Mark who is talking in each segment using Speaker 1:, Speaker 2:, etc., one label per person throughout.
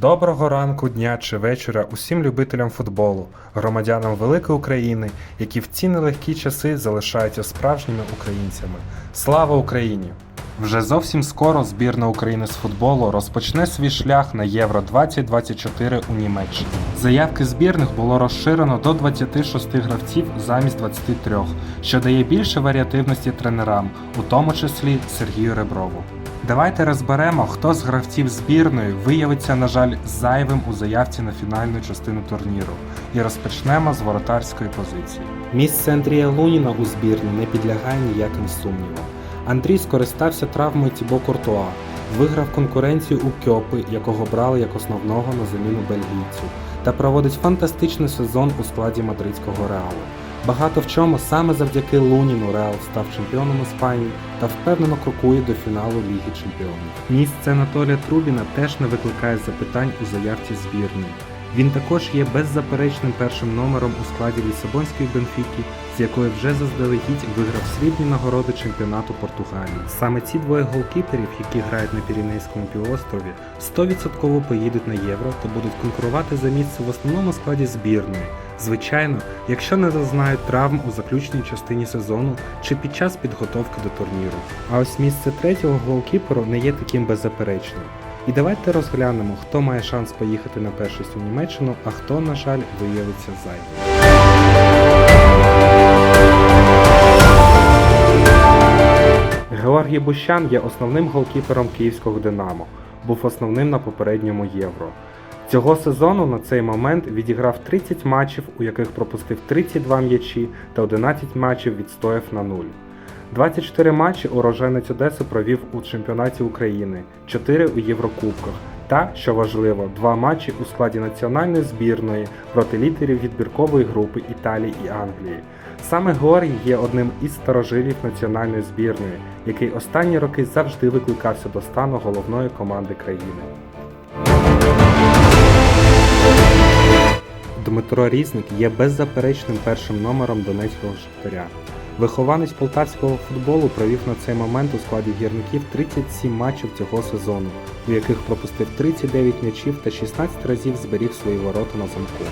Speaker 1: Доброго ранку, дня чи вечора усім любителям футболу, громадянам великої України, які в ці нелегкі часи залишаються справжніми українцями. Слава Україні! Вже зовсім скоро збірна України з футболу розпочне свій шлях на Євро 2024 у Німеччині. Заявки збірних було розширено до 26 гравців замість 23, що дає більше варіативності тренерам, у тому числі Сергію Реброву. Давайте розберемо, хто з гравців збірної виявиться, на жаль, зайвим у заявці на фінальну частину турніру, і розпочнемо з воротарської позиції. Місце Андрія Луніна у збірні не підлягає ніяким сумнівам. Андрій скористався травмою Тібо Куртуа, виграв конкуренцію у Кьопи, якого брали як основного на заміну бельгійцю, та проводить фантастичний сезон у складі мадридського реалу. Багато в чому саме завдяки Луніну Реал став чемпіоном Іспанії та впевнено крокує до фіналу Ліги Чемпіонів. Місце Анатолія Трубіна теж не викликає запитань у заявці збірної. Він також є беззаперечним першим номером у складі Лісабонської Бенфіки, з якої вже заздалегідь виграв срібні нагороди чемпіонату Португалії. Саме ці двоє голкіперів, які грають на Піренейському півострові, 100% поїдуть на євро та будуть конкурувати за місце в основному складі збірної. Звичайно, якщо не зазнають травм у заключній частині сезону чи під час підготовки до турніру. А ось місце третього голкіперу не є таким беззаперечним. І давайте розглянемо, хто має шанс поїхати на першість у Німеччину, а хто, на жаль, виявиться зайвим. Георгій Бущан є основним голкіпером київського Динамо, був основним на попередньому євро. Цього сезону на цей момент відіграв 30 матчів, у яких пропустив 32 м'ячі та 11 матчів відстояв на нуль. 24 матчі уроженець Одеси провів у чемпіонаті України, 4 у Єврокубках та, що важливо, 2 матчі у складі національної збірної проти лідерів відбіркової групи Італії і Англії. Саме Георгій є одним із старожилів національної збірної, який останні роки завжди викликався до стану головної команди країни. Дмитро Різник є беззаперечним першим номером донецького шахтаря. Вихованець полтавського футболу провів на цей момент у складі гірників 37 матчів цього сезону, у яких пропустив 39 м'ячів та 16 разів зберіг свої ворота на замку.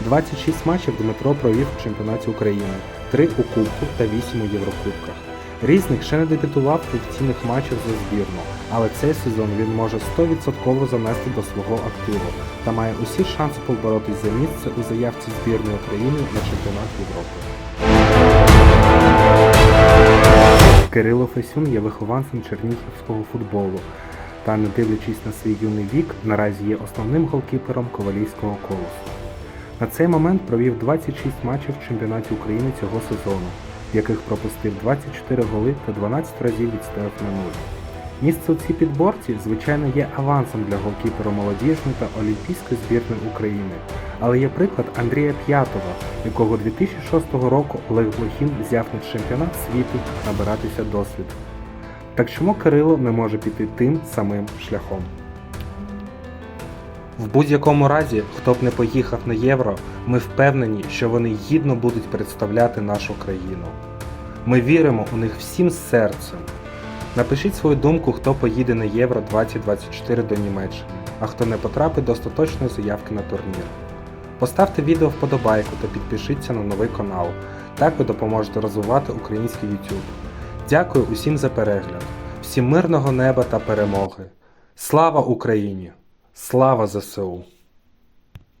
Speaker 1: 26 матчів Дмитро провів у чемпіонаті України, 3 у Кубку та 8 у Єврокубках. Різник ще не дебютував в офіційних матчах за збірну, але цей сезон він може 100% занести до свого активу та має усі шанси поборотись за місце у заявці збірної України на чемпіонат Європи. Кирило Фесюн є вихованцем чернігівського футболу та, не дивлячись на свій юний вік, наразі є основним голкіпером Ковалівського колосу. На цей момент провів 26 матчів в чемпіонаті України цього сезону, в яких пропустив 24 голи та 12 разів відстояв на нуль. Місце у цій підборці, звичайно, є авансом для голкіпера молодіжної та олімпійської збірної України, але є приклад Андрія П'ятова, якого 2006 року Олег Блохін взяв на чемпіонат світу набиратися досвіду. Так чому Кирило не може піти тим самим шляхом? В будь-якому разі, хто б не поїхав на євро, ми впевнені, що вони гідно будуть представляти нашу країну. Ми віримо у них всім серцем. Напишіть свою думку, хто поїде на Євро 2024 до Німеччини, а хто не потрапить до остаточної заявки на турнір. Поставте відео вподобайку та підпишіться на новий канал. Так ви допоможете розвивати український YouTube. Дякую усім за перегляд, всім мирного неба та перемоги. Слава Україні! Слава ЗСУ!